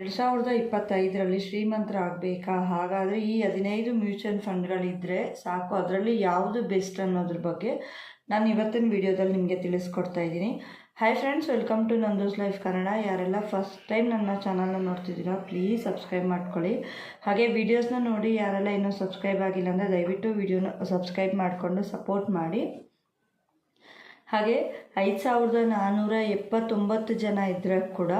ಎರಡು ಸಾವಿರದ ಇಪ್ಪತ್ತೈದರಲ್ಲಿ ಶ್ರೀಮಂತರಾಗಬೇಕಾ? ಹಾಗಾದರೆ ಈ ಹದಿನೈದು ಮ್ಯೂಚುವಲ್ ಫಂಡ್ಗಳಿದ್ದರೆ ಸಾಕು. ಅದರಲ್ಲಿ ಯಾವುದು ಬೆಸ್ಟ್ ಅನ್ನೋದ್ರ ಬಗ್ಗೆ ನಾನು ಇವತ್ತಿನ ವಿಡಿಯೋದಲ್ಲಿ ನಿಮಗೆ ತಿಳಿಸ್ಕೊಡ್ತಾ ಇದ್ದೀನಿ. Hi friends welcome to Nandu's life Kannada ಯಾರೆಲ್ಲ ಫಸ್ಟ್ ಟೈಮ್ ನನ್ನ ಚಾನಲ್ನ ನೋಡ್ತಿದ್ದೀರಾ ಪ್ಲೀಸ್ ಸಬ್ಸ್ಕ್ರೈಬ್ ಮಾಡ್ಕೊಳ್ಳಿ. ಹಾಗೆ ವೀಡಿಯೋಸ್ನ ನೋಡಿ ಯಾರೆಲ್ಲ ಇನ್ನೂ ಸಬ್ಸ್ಕ್ರೈಬ್ ಆಗಿಲ್ಲ ಅಂದರೆ ದಯವಿಟ್ಟು ವಿಡಿಯೋನ ಸಬ್ಸ್ಕ್ರೈಬ್ ಮಾಡಿಕೊಂಡು ಸಪೋರ್ಟ್ ಮಾಡಿ. ಹಾಗೆ ಐದು ಸಾವಿರದ ನಾನ್ನೂರ ಎಪ್ಪತ್ತೊಂಬತ್ತು ಜನ ಇದ್ದರೆ ಕೂಡ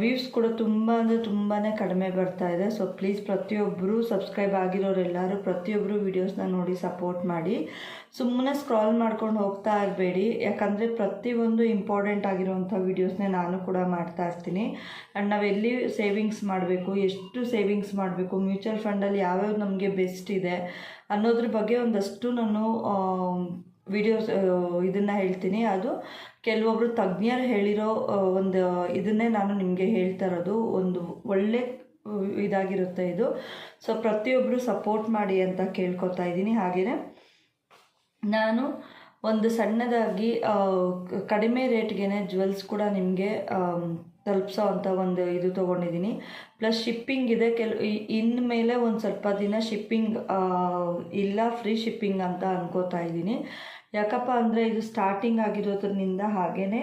ವ್ಯೂಸ್ ಕೂಡ ತುಂಬ ಅಂದರೆ ತುಂಬಾ ಕಡಿಮೆ ಬರ್ತಾ ಇದೆ. ಸೊ ಪ್ಲೀಸ್ ಪ್ರತಿಯೊಬ್ಬರು ಸಬ್ಸ್ಕ್ರೈಬ್ ಆಗಿರೋರೆಲ್ಲರೂ ಪ್ರತಿಯೊಬ್ಬರು ವೀಡಿಯೋಸ್ನ ನೋಡಿ ಸಪೋರ್ಟ್ ಮಾಡಿ. ಸುಮ್ಮನೆ ಸ್ಕ್ರಾಲ್ ಮಾಡ್ಕೊಂಡು ಹೋಗ್ತಾ ಇರಬೇಡಿ. ಯಾಕಂದರೆ ಪ್ರತಿಯೊಂದು ಇಂಪಾರ್ಟೆಂಟ್ ಆಗಿರುವಂಥ ವೀಡಿಯೋಸ್ನೇ ನಾನು ಕೂಡ ಮಾಡ್ತಾ ಇರ್ತೀನಿ. ಆ್ಯಂಡ್ ನಾವು ಎಲ್ಲಿ ಸೇವಿಂಗ್ಸ್ ಮಾಡಬೇಕು, ಎಷ್ಟು ಸೇವಿಂಗ್ಸ್ ಮಾಡಬೇಕು ಮ್ಯೂಚುವಲ್ ಫಂಡಲ್ಲಿ ಯಾವ್ಯಾವ ನಮಗೆ ಬೆಸ್ಟ್ ಇದೆ ಅನ್ನೋದ್ರ ಬಗ್ಗೆ ಒಂದಷ್ಟು ನಾನು ವಿಡಿಯೋಸ್ ಇದನ್ನು ಹೇಳ್ತೀನಿ. ಅದು ಕೆಲವೊಬ್ಬರು ತಜ್ಞರು ಹೇಳಿರೋ ಒಂದು ಇದನ್ನೇ ನಾನು ನಿಮಗೆ ಹೇಳ್ತಾ ಇರೋದು. ಒಂದು ಒಳ್ಳೆ ಇದಾಗಿರುತ್ತೆ ಇದು. ಸೊ ಪ್ರತಿಯೊಬ್ಬರು ಸಪೋರ್ಟ್ ಮಾಡಿ ಅಂತ ಕೇಳ್ಕೊತಾ ಇದ್ದೀನಿ. ಹಾಗೆಯೇ ನಾನು ಒಂದು ಸಣ್ಣದಾಗಿ ಕಡಿಮೆ ರೇಟ್ಗೆ ಜ್ಯುವೆಲ್ಸ್ ಕೂಡ ನಿಮಗೆ ತಲುಪಿಸೋ ಅಂತ ಒಂದು ಇದು ತೊಗೊಂಡಿದ್ದೀನಿ. ಪ್ಲಸ್ ಶಿಪ್ಪಿಂಗ್ ಇದೆ. ಕೆಲ ಇನ್ಮೇಲೆ ಒಂದು ಸ್ವಲ್ಪ ದಿನ ಶಿಪ್ಪಿಂಗ್ ಇಲ್ಲ ಫ್ರೀ ಶಿಪ್ಪಿಂಗ್ ಅಂತ ಅನ್ಕೋತಾ ಇದ್ದೀನಿ. ಯಾಕಪ್ಪ ಅಂದರೆ ಇದು ಸ್ಟಾರ್ಟಿಂಗ್ ಆಗಿರೋದ್ರಿಂದ ಹಾಗೆಯೇ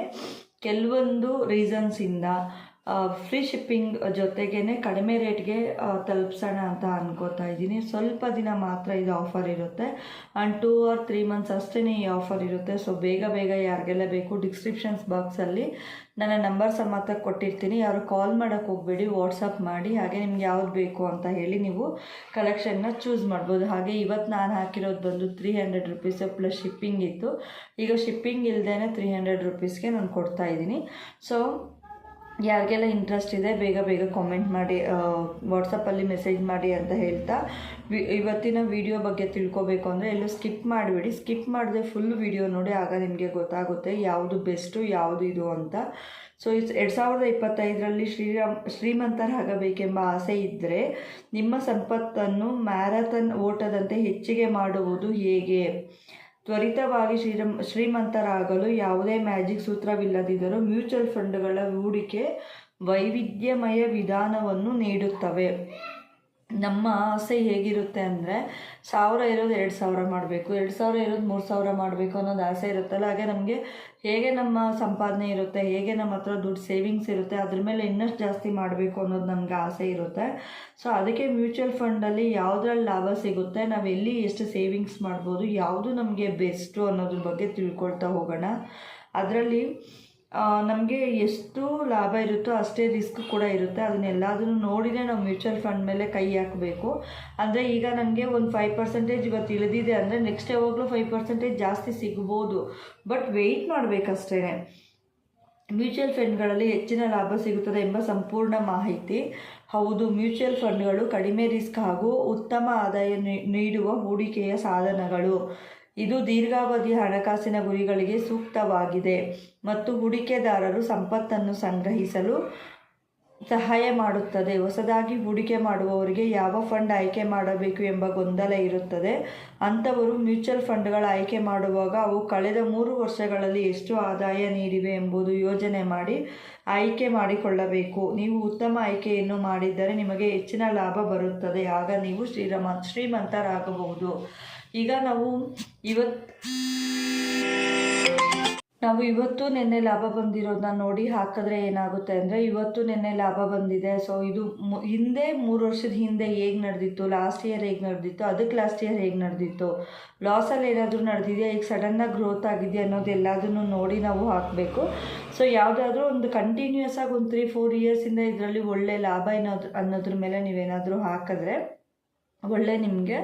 ಕೆಲವೊಂದು ರೀಸನ್ಸಿಂದ ಫ್ರೀ ಶಿಪ್ಪಿಂಗ್ ಜೊತೆಗೇ ಕಡಿಮೆ ರೇಟ್ಗೆ ತಲುಪಿಸೋಣ ಅಂತ ಅನ್ಕೋತಾ ಇದ್ದೀನಿ. ಸ್ವಲ್ಪ ದಿನ ಮಾತ್ರ ಇದು ಆಫರ್ ಇರುತ್ತೆ. And two or three months ಅಷ್ಟೇ ಈ ಆಫರ್ ಇರುತ್ತೆ. ಸೊ ಬೇಗ ಬೇಗ ಯಾರಿಗೆಲ್ಲ ಬೇಕು ಡಿಸ್ಕ್ರಿಪ್ಷನ್ಸ್ ಬಾಕ್ಸಲ್ಲಿ ನನ್ನ ನಂಬರ್ ಸಮೇತ ಕೊಟ್ಟಿರ್ತೀನಿ. ಯಾರು ಕಾಲ್ ಮಾಡೋಕ್ಕೆ ಹೋಗಬೇಡಿ ವಾಟ್ಸಪ್ ಮಾಡಿ. ಹಾಗೆ ನಿಮ್ಗೆ ಯಾವ್ದು ಬೇಕು ಅಂತ ಹೇಳಿ ನೀವು ಕಲೆಕ್ಷನ್ನ ಚೂಸ್ ಮಾಡ್ಬೋದು. ಹಾಗೆ ಇವತ್ತು ನಾನು ಹಾಕಿರೋದು ಬಂದು three hundred rupees plus shipping ಇತ್ತು. ಈಗ ಶಿಪ್ಪಿಂಗ್ ಇಲ್ಲದೇ ತ್ರೀ ಹಂಡ್ರೆಡ್ ರುಪೀಸ್ಗೆ ನಾನು ಕೊಡ್ತಾ ಇದ್ದೀನಿ. ಸೊ ಯಾರಿಗೆಲ್ಲ ಇಂಟ್ರೆಸ್ಟ್ ಇದೆ, ಬೇಗ ಬೇಗ ಕಾಮೆಂಟ್ ಮಾಡಿ ವಾಟ್ಸಪ್ಪಲ್ಲಿ ಮೆಸೇಜ್ ಮಾಡಿ ಅಂತ ಹೇಳ್ತಾ, ವಿ, ಇವತ್ತಿನ ವಿಡಿಯೋ ಬಗ್ಗೆ ತಿಳ್ಕೊಬೇಕು ಅಂದರೆ ಎಲ್ಲೂ ಸ್ಕಿಪ್ ಮಾಡಿಬಿಡಿ. ಸ್ಕಿಪ್ ಮಾಡದೆ ಫುಲ್ ವಿಡಿಯೋ ನೋಡಿ ಆಗ ನಿಮಗೆ ಗೊತ್ತಾಗುತ್ತೆ ಯಾವುದು ಬೆಸ್ಟು ಯಾವುದು ಇದು ಅಂತ. ಸೊ ಎರಡು ಸಾವಿರದ ಇಪ್ಪತ್ತೈದರಲ್ಲಿ ಶ್ರೀರಾಮ್, ಶ್ರೀಮಂತರಾಗಬೇಕೆಂಬ ಆಸೆ ಇದ್ದರೆ ನಿಮ್ಮ ಸಂಪತ್ತನ್ನು ಮ್ಯಾರಥನ್ ಓಟದಂತೆ ಹೆಚ್ಚಿಗೆ ಮಾಡುವುದು ಹೇಗೆ? ತ್ವರಿತವಾಗಿ ಶ್ರೀ ಶ್ರೀಮಂತರಾಗಲು ಯಾವುದೇ ಮ್ಯಾಜಿಕ್ ಸೂತ್ರವಿಲ್ಲದಿದ್ದರೂ ಮ್ಯೂಚುವಲ್ ಫಂಡ್ಗಳ ಹೂಡಿಕೆ ವೈವಿಧ್ಯಮಯ ವಿಧಾನವನ್ನು ನೀಡುತ್ತವೆ. ನಮ್ಮ ಆಸೆ ಹೇಗಿರುತ್ತೆ ಅಂದರೆ ಸಾವಿರ ಇರೋದು ಎರಡು ಸಾವಿರ ಮಾಡಬೇಕು, ಎರಡು ಸಾವಿರ ಇರೋದು ಮೂರು ಸಾವಿರ ಮಾಡಬೇಕು ಅನ್ನೋದು ಆಸೆ ಇರುತ್ತಲ್ಲ, ಹಾಗೆ ನಮಗೆ ಹೇಗೆ ನಮ್ಮ ಸಂಪಾದನೆ ಇರುತ್ತೆ, ಹೇಗೆ ನಮ್ಮ ಹತ್ರ ದುಡ್ಡು ಸೇವಿಂಗ್ಸ್ ಇರುತ್ತೆ, ಅದ್ರ ಮೇಲೆ ಇನ್ನಷ್ಟು ಜಾಸ್ತಿ ಮಾಡಬೇಕು ಅನ್ನೋದು ನಮ್ಗೆ ಆಸೆ ಇರುತ್ತೆ. ಸೊ ಅದಕ್ಕೆ ಮ್ಯೂಚುವಲ್ ಫಂಡಲ್ಲಿ ಯಾವುದ್ರಲ್ಲಿ ಲಾಭ ಸಿಗುತ್ತೆ, ನಾವು ಎಲ್ಲಿ ಎಷ್ಟು ಸೇವಿಂಗ್ಸ್ ಮಾಡ್ಬೋದು, ಯಾವುದು ನಮಗೆ ಬೆಸ್ಟು ಅನ್ನೋದ್ರ ಬಗ್ಗೆ ತಿಳ್ಕೊಳ್ತಾ ಹೋಗೋಣ. ಅದರಲ್ಲಿ ನಮಗೆ ಎಷ್ಟು ಲಾಭ ಇರುತ್ತೋ ಅಷ್ಟೇ ರಿಸ್ಕ್ ಕೂಡ ಇರುತ್ತೆ. ಅದನ್ನೆಲ್ಲದನ್ನು ನೋಡಿನೇ ನಾವು ಮ್ಯೂಚುವಲ್ ಫಂಡ್ ಮೇಲೆ ಕೈ ಹಾಕಬೇಕು. ಅಂದರೆ ಈಗ ನನಗೆ ಒಂದು ಫೈವ್ ಪರ್ಸೆಂಟೇಜ್ ಇವತ್ತು ಇಳಿದಿದೆ ಅಂದರೆ ನೆಕ್ಸ್ಟ್ ಯಾವಾಗಲೂ ಫೈವ್ ಪರ್ಸೆಂಟೇಜ್ ಜಾಸ್ತಿ ಸಿಗ್ಬೋದು. ಬಟ್ ವೆಯ್ಟ್ ಮಾಡಬೇಕಷ್ಟೇ ಮ್ಯೂಚುವಲ್ ಫಂಡ್ಗಳಲ್ಲಿ ಹೆಚ್ಚಿನ ಲಾಭ ಸಿಗುತ್ತದೆ ಎಂಬ ಸಂಪೂರ್ಣ ಮಾಹಿತಿ. ಹೌದು ಮ್ಯೂಚುವಲ್ ಫಂಡ್ಗಳು ಕಡಿಮೆ ರಿಸ್ಕ್ ಹಾಗೂ ಉತ್ತಮ ಆದಾಯ ನೀಡುವ ಹೂಡಿಕೆಯ ಸಾಧನಗಳು. ಇದು ದೀರ್ಘಾವಧಿಯ ಹಣಕಾಸಿನ ಗುರಿಗಳಿಗೆ ಸೂಕ್ತವಾಗಿದೆ ಮತ್ತು ಹೂಡಿಕೆದಾರರು ಸಂಪತ್ತನ್ನು ಸಂಗ್ರಹಿಸಲು ಸಹಾಯ ಮಾಡುತ್ತದೆ. ಹೊಸದಾಗಿ ಹೂಡಿಕೆ ಮಾಡುವವರಿಗೆ ಯಾವ ಫಂಡ್ ಆಯ್ಕೆ ಮಾಡಬೇಕು ಎಂಬ ಗೊಂದಲ ಇರುತ್ತದೆ. ಅಂಥವರು ಮ್ಯೂಚುವಲ್ ಫಂಡ್ಗಳ ಆಯ್ಕೆ ಮಾಡುವಾಗ ಅವು ಕಳೆದ ಮೂರು ವರ್ಷಗಳಲ್ಲಿ ಎಷ್ಟು ಆದಾಯ ನೀಡಿವೆ ಎಂಬುದು ಯೋಜನೆ ಮಾಡಿ ಆಯ್ಕೆ ಮಾಡಿಕೊಳ್ಳಬೇಕು. ನೀವು ಉತ್ತಮ ಆಯ್ಕೆಯನ್ನು ಮಾಡಿದ್ದರೆ ನಿಮಗೆ ಹೆಚ್ಚಿನ ಲಾಭ ಬರುತ್ತದೆ. ಆಗ ನೀವು ಶ್ರೀರಮ, ಶ್ರೀಮಂತರಾಗಬಹುದು. ಈಗ ನಾವು ಇವತ್ತು ನಾವು ಇವತ್ತು ನಿನ್ನೆ ಲಾಭ ಬಂದಿರೋದನ್ನ ನೋಡಿ ಹಾಕಿದ್ರೆ ಏನಾಗುತ್ತೆ ಅಂದರೆ ಇವತ್ತು ನಿನ್ನೆ ಲಾಭ ಬಂದಿದೆ. ಸೊ ಇದು ಹಿಂದೆ ಮೂರು ವರ್ಷದ ಹಿಂದೆ ಹೇಗೆ ನಡೆದಿತ್ತು? ಲಾಸ್ಟ್ ಇಯರ್ ಹೇಗೆ ನಡೆದಿತ್ತು? ಅದಕ್ಕೆ ಲಾಸ್ಟ್ ಇಯರ್ ಹೇಗೆ ನಡೆದಿತ್ತು? ಲಾಸಲ್ಲಿ ಏನಾದರೂ ನಡೆದಿದೆಯಾ? ಈಗ ಸಡನ್ನಾಗಿ ಗ್ರೋತ್ ಆಗಿದೆಯಾ ಅನ್ನೋದು ಎಲ್ಲದನ್ನು ನೋಡಿ ನಾವು ಹಾಕಬೇಕು. ಸೊ ಯಾವುದಾದ್ರೂ ಒಂದು ಕಂಟಿನ್ಯೂಸ್ ಆಗಿ ಒಂದು ತ್ರೀ ಫೋರ್ ಇಯರ್ಸಿಂದ ಇದರಲ್ಲಿ ಒಳ್ಳೆ ಲಾಭ ಏನಾದ್ರು ಅನ್ನೋದ್ರ ಮೇಲೆ ನೀವೇನಾದರೂ ಹಾಕಿದ್ರೆ ಒಳ್ಳೆ ನಿಮಗೆ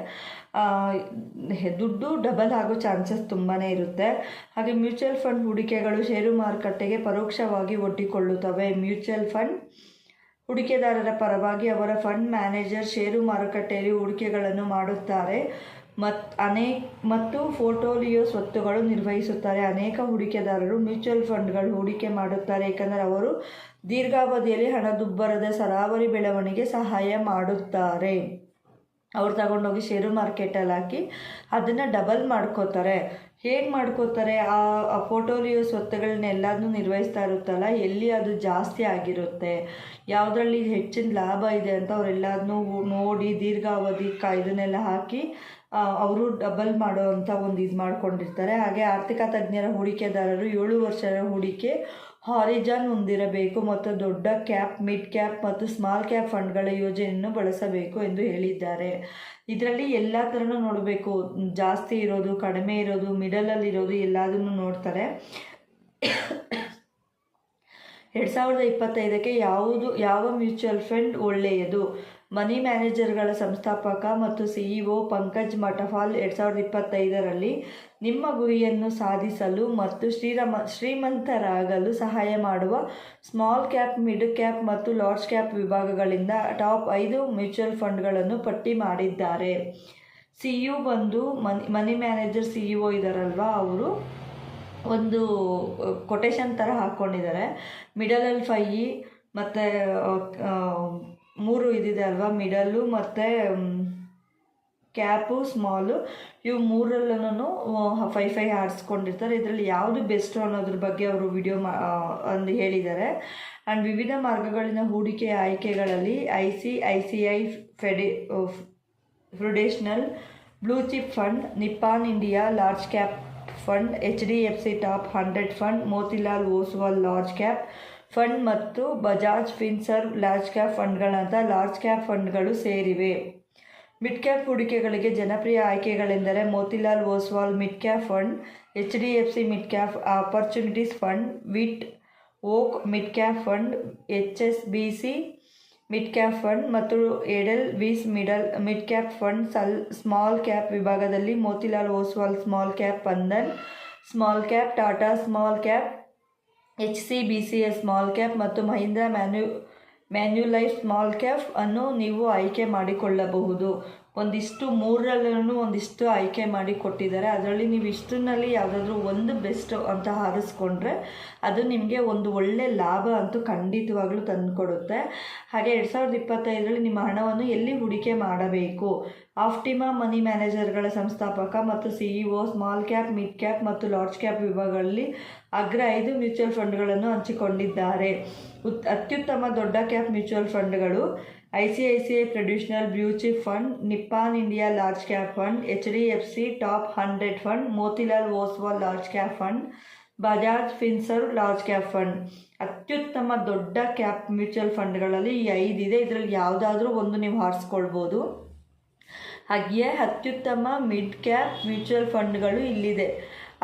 ದುಡ್ಡು ಡಬಲ್ ಆಗೋ ಚಾನ್ಸಸ್ ತುಂಬಾ ಇರುತ್ತೆ. ಹಾಗೆ ಮ್ಯೂಚುವಲ್ ಫಂಡ್ ಹೂಡಿಕೆಗಳು ಷೇರು ಮಾರುಕಟ್ಟೆಗೆ ಪರೋಕ್ಷವಾಗಿ ಒಡ್ಡಿಕೊಳ್ಳುತ್ತವೆ. ಮ್ಯೂಚುವಲ್ ಫಂಡ್ ಹೂಡಿಕೆದಾರರ ಪರವಾಗಿ ಅವರ ಫಂಡ್ ಮ್ಯಾನೇಜರ್ ಷೇರು ಮಾರುಕಟ್ಟೆಯಲ್ಲಿ ಹೂಡಿಕೆಗಳನ್ನು ಮಾಡುತ್ತಾರೆ. ಮತ್, ಅನೇಕ, ಮತ್ತು ಫೋಟೋಲಿಯೋ ಸ್ವತ್ತುಗಳು ನಿರ್ವಹಿಸುತ್ತಾರೆ. ಅನೇಕ ಹೂಡಿಕೆದಾರರು ಮ್ಯೂಚುವಲ್ ಫಂಡ್ಗಳು ಹೂಡಿಕೆ ಮಾಡುತ್ತಾರೆ. ಏಕೆಂದರೆ ಅವರು ದೀರ್ಘಾವಧಿಯಲ್ಲಿ ಹಣದುಬ್ಬರದ, ಸರಾವರಿ ಬೆಳವಣಿಗೆ ಸಹಾಯ ಮಾಡುತ್ತಾರೆ. ಅವ್ರು ತಗೊಂಡೋಗಿ ಷೇರು ಮಾರ್ಕೆಟಲ್ಲಿ ಹಾಕಿ ಅದನ್ನು ಡಬಲ್ ಮಾಡ್ಕೋತಾರೆ. ಹೇಗೆ ಮಾಡ್ಕೋತಾರೆ? ಆ ಪೋರ್ಟೋಲಿಯೋ ಸ್ವತ್ತುಗಳನ್ನೆಲ್ಲದನ್ನೂ ನಿರ್ವಹಿಸ್ತಾ ಇರುತ್ತಲ್ಲ, ಎಲ್ಲಿ ಅದು ಜಾಸ್ತಿ ಆಗಿರುತ್ತೆ? ಯಾವುದ್ರಲ್ಲಿ ಹೆಚ್ಚಿನ ಲಾಭ ಇದೆ ಅಂತ ಅವರೆಲ್ಲದನ್ನೂ ನೋಡಿ ದೀರ್ಘಾವಧಿ ಇದನ್ನೆಲ್ಲ ಹಾಕಿ ಅವರು ಡಬಲ್ ಮಾಡೋ ಅಂಥ ಒಂದು ಇದು ಮಾಡ್ಕೊಂಡಿರ್ತಾರೆ. ಹಾಗೆ ಆರ್ಥಿಕ ತಜ್ಞರ ಹೂಡಿಕೆದಾರರು ಏಳು ವರ್ಷದ ಹೂಡಿಕೆ ಹಾರಿಜಾನ್ ಹೊಂದಿರಬೇಕು ಮತ್ತು ದೊಡ್ಡ ಕ್ಯಾಪ್, ಮಿಡ್ ಕ್ಯಾಪ್ ಮತ್ತು ಸ್ಮಾಲ್ ಕ್ಯಾಪ್ ಫಂಡ್ಗಳ ಯೋಜನೆಯನ್ನು ಬಳಸಬೇಕು ಎಂದು ಹೇಳಿದ್ದಾರೆ. ಇದರಲ್ಲಿ ಎಲ್ಲ ಥರನೂ ನೋಡಬೇಕು. ಜಾಸ್ತಿ ಇರೋದು, ಕಡಿಮೆ ಇರೋದು ಮಿಡಲಲ್ಲಿರೋದು ಎಲ್ಲದನ್ನು ನೋಡ್ತಾರೆ. ಎರಡು ಸಾವಿರದ ಇಪ್ಪತ್ತೈದಕ್ಕೆ ಯಾವುದು, ಯಾವ ಮ್ಯೂಚುವಲ್ ಫಂಡ್ ಒಳ್ಳೆಯದು? ಮನಿ ಮ್ಯಾನೇಜರ್ಗಳ ಸಂಸ್ಥಾಪಕ ಮತ್ತು ಸಿಇಒ ಪಂಕಜ್ ಮಠಫಾಲ್ ಎರಡು ಸಾವಿರದ ಇಪ್ಪತ್ತೈದರಲ್ಲಿ ನಿಮ್ಮ ಗುರಿಯನ್ನು ಸಾಧಿಸಲು ಮತ್ತು ಶ್ರೀರಮ, ಶ್ರೀಮಂತರಾಗಲು ಸಹಾಯ ಮಾಡುವ ಸ್ಮಾಲ್ ಕ್ಯಾಪ್, ಮಿಡ್ ಕ್ಯಾಪ್ ಮತ್ತು ಲಾರ್ಜ್ ಕ್ಯಾಪ್ ವಿಭಾಗಗಳಿಂದ ಟಾಪ್ ಐದು ಮ್ಯೂಚುವಲ್ ಫಂಡ್ಗಳನ್ನು ಪಟ್ಟಿ ಮಾಡಿದ್ದಾರೆ. ಸಿಇಒ ಬಂದು money money manager CEO E O ಇದ್ದಾರಲ್ವ ಅವರು? ಒಂದು ಕೊಟೇಶನ್ ಥರ ಹಾಕ್ಕೊಂಡಿದ್ದಾರೆ ಮಿಡಲ್ ಫೈ ಮತ್ತು ಮೂರು ಇದಿದೆ ಅಲ್ವಾ? ಮಿಡಲ್ಲು ಮತ್ತು ಕ್ಯಾಪು, ಸ್ಮಾಲು. ಇವು ಮೂರಲ್ಲೂ ಫೈ ಫೈ ಆಡಿಸ್ಕೊಂಡಿರ್ತಾರೆ. ಇದರಲ್ಲಿ ಯಾವುದು ಬೆಸ್ಟು ಅನ್ನೋದ್ರ ಬಗ್ಗೆ ಅವರು ವಿಡಿಯೋ ಮಾ ಒಂದು ಹೇಳಿದ್ದಾರೆ. ಆ್ಯಂಡ್ ವಿವಿಧ ಮಾರ್ಗಗಳಿನ ಹೂಡಿಕೆ ಆಯ್ಕೆಗಳಲ್ಲಿ I C I C I ಫೆಡಿ Prudential blue chip fund, Nippon India large cap fund, H D F C top hundred fund, Motilal Oswal large cap fund ಮತ್ತು ಬಜಾಜ್ ಫಿನ್ಸರ್ವ್ ಲಾರ್ಜ್ ಕ್ಯಾಪ್ ಫಂಡ್ಗಳಂಥ ಲಾರ್ಜ್ ಕ್ಯಾಪ್ ಫಂಡ್ಗಳು ಸೇರಿವೆ. Mid cap ಹೂಡಿಕೆಗಳಿಗೆ ಜನಪ್ರಿಯ ಆಯ್ಕೆಗಳೆಂದರೆ Motilal Oswal mid cap fund, H D F C mid cap opportunities fund, white oak mid cap fund, H S B C mid cap fund ಮತ್ತು Edelweiss middle mid cap fund ಸಲ್ small cap ವಿಭಾಗದಲ್ಲಿ Motilal Oswal small cap Bandhan, small cap Tata small cap H C B C S small cap ಮತ್ತು ಮಹೀಂದ್ರ ಮ್ಯಾನ್ಯು Manulife small cap ಅನ್ನು ನೀವು ಆಯ್ಕೆ ಮಾಡಿಕೊಳ್ಳಬಹುದು. ಒಂದಿಷ್ಟು ಮೂರರಲ್ಲೂ ಒಂದಿಷ್ಟು ಆಯ್ಕೆ ಮಾಡಿ ಕೊಟ್ಟಿದ್ದಾರೆ. ಅದರಲ್ಲಿ ನೀವು ಇಷ್ಟರಲ್ಲಿ ಯಾವುದಾದ್ರೂ ಒಂದು ಬೆಸ್ಟ್ ಅಂತ ಆರಿಸ್ಕೊಂಡ್ರೆ ಅದು ನಿಮಗೆ ಒಂದು ಒಳ್ಳೆ ಲಾಭ ಅಂತೂ ಖಂಡಿತವಾಗ್ಲೂ ತಂದುಕೊಡುತ್ತೆ. ಹಾಗೆ ಎರಡು ಸಾವಿರದ ಇಪ್ಪತ್ತೈದರಲ್ಲಿ ನಿಮ್ಮ ಹಣವನ್ನು ಎಲ್ಲಿ ಹೂಡಿಕೆ ಮಾಡಬೇಕು? ಆಫ್ಟಿಮಾ ಮನಿ ಮ್ಯಾನೇಜರ್ಗಳ ಸಂಸ್ಥಾಪಕ ಮತ್ತು CEO, small cap, mid cap ಮತ್ತು ಲಾರ್ಜ್ ಕ್ಯಾಪ್ ವಿಭಾಗಗಳಲ್ಲಿ ಅಗ್ರ ಐದು ಮ್ಯೂಚುವಲ್ ಫಂಡ್ಗಳನ್ನು ಹಂಚಿಕೊಂಡಿದ್ದಾರೆ. ಉತ್, ಅತ್ಯುತ್ತಮ ದೊಡ್ಡ ಕ್ಯಾಪ್ ಮ್ಯೂಚುವಲ್ ಫಂಡ್ಗಳು I C I C I Prudential blue chip fund, Nippon India large cap fund, H D F C top hundred fund, Motilal Oswal large cap fund, Bajaj Finserv large cap fund. ಅತ್ಯುತ್ತಮ ದೊಡ್ಡ cap mutual ಫಂಡ್ಗಳಲ್ಲಿ ಈ ಐದಿದೆ ಇದರಲ್ಲಿ ಯಾವುದಾದ್ರೂ ಒಂದು ನೀವು ಹಾರಿಸ್ಕೊಳ್ಬೋದು. ಹಾಗೆಯೇ ಅತ್ಯುತ್ತಮ mid cap mutual ಫಂಡ್ಗಳು ಇಲ್ಲಿದೆ.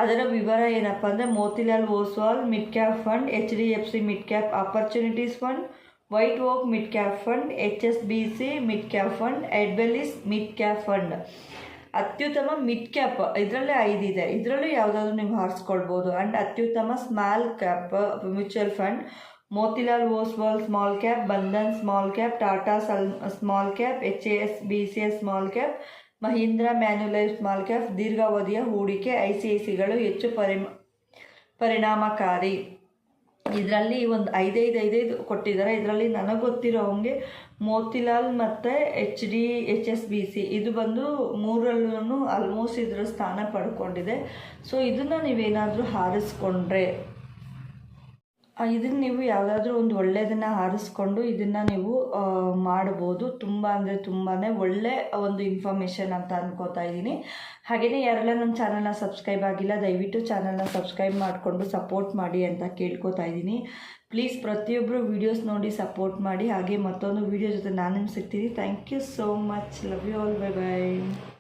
ಅದರ ವಿವರ ಏನಪ್ಪ ಅಂದರೆ Motilal Oswal mid cap fund, H D F C mid cap opportunities fund white oak mid cap fund H S B C mid cap fund Edelweiss mid cap fund ಅತ್ಯುತ್ತಮ mid cap ಇದರಲ್ಲೇ ಐದಿದೆ ಇದರಲ್ಲೂ ಯಾವುದಾದ್ರೂ ನೀವು ಹಾರಿಸ್ಕೊಳ್ಬೋದು. And ಅತ್ಯುತ್ತಮ small cap mutual fund Motilal Oswal small cap Bandhan small cap Tata ಸಲ್ small cap H A S B C S small cap Mahindra Manulife small cap ದೀರ್ಘಾವಧಿಯ ಹೂಡಿಕೆ, ಐ ಸಿ ಐ ಸಿಗಳು ಹೆಚ್ಚು ಪರಿಮ, ಪರಿಣಾಮಕಾರಿ. ಇದರಲ್ಲಿ ಒಂದು ಐದೈದು ಐದೈದು ಕೊಟ್ಟಿದ್ದಾರೆ ಇದರಲ್ಲಿ ನನಗೆ ಗೊತ್ತಿರೋ ಹಂಗೆ ಮೋತಿಲಾಲ್ ಮತ್ತು H D, H S B C ಇದು ಬಂದು ಮೂರಲ್ಲೂ ಆಲ್ಮೋಸ್ಟ್ ಇದರ ಸ್ಥಾನ ಪಡ್ಕೊಂಡಿದೆ. ಸೊ ಇದನ್ನು ನೀವೇನಾದರೂ ಹಾರಿಸ್ಕೊಂಡ್ರೆ ಇದನ್ನು ನೀವು ಯಾವುದಾದ್ರೂ ಒಂದು ಒಳ್ಳೆಯದನ್ನು ಆರಿಸ್ಕೊಂಡು ಇದನ್ನು ನೀವು ಮಾಡ್ಬೋದು. ತುಂಬ ಅಂದರೆ ತುಂಬಾ ಒಳ್ಳೆ ಒಂದು ಇನ್ಫಾರ್ಮೇಷನ್ ಅಂತ ಅನ್ಕೋತಾ ಇದ್ದೀನಿ. ಹಾಗೆಯೇ ಯಾರೆಲ್ಲ ನನ್ನ ಚಾನಲ್ನ ಸಬ್ಸ್ಕ್ರೈಬ್ ಆಗಿಲ್ಲ, ದಯವಿಟ್ಟು ಚಾನಲ್ನ ಸಬ್ಸ್ಕ್ರೈಬ್ ಮಾಡಿಕೊಂಡು ಸಪೋರ್ಟ್ ಮಾಡಿ ಅಂತ ಕೇಳ್ಕೊತಾ ಇದ್ದೀನಿ. ಪ್ಲೀಸ್ ಪ್ರತಿಯೊಬ್ಬರು ವೀಡಿಯೋಸ್ ನೋಡಿ ಸಪೋರ್ಟ್ ಮಾಡಿ. ಹಾಗೆ ಮತ್ತೊಂದು ವೀಡಿಯೋ ಜೊತೆ ನಾನು ನಿಮ್ಗೆ ಸಿಗ್ತೀನಿ. Thank you so much love you all bye bye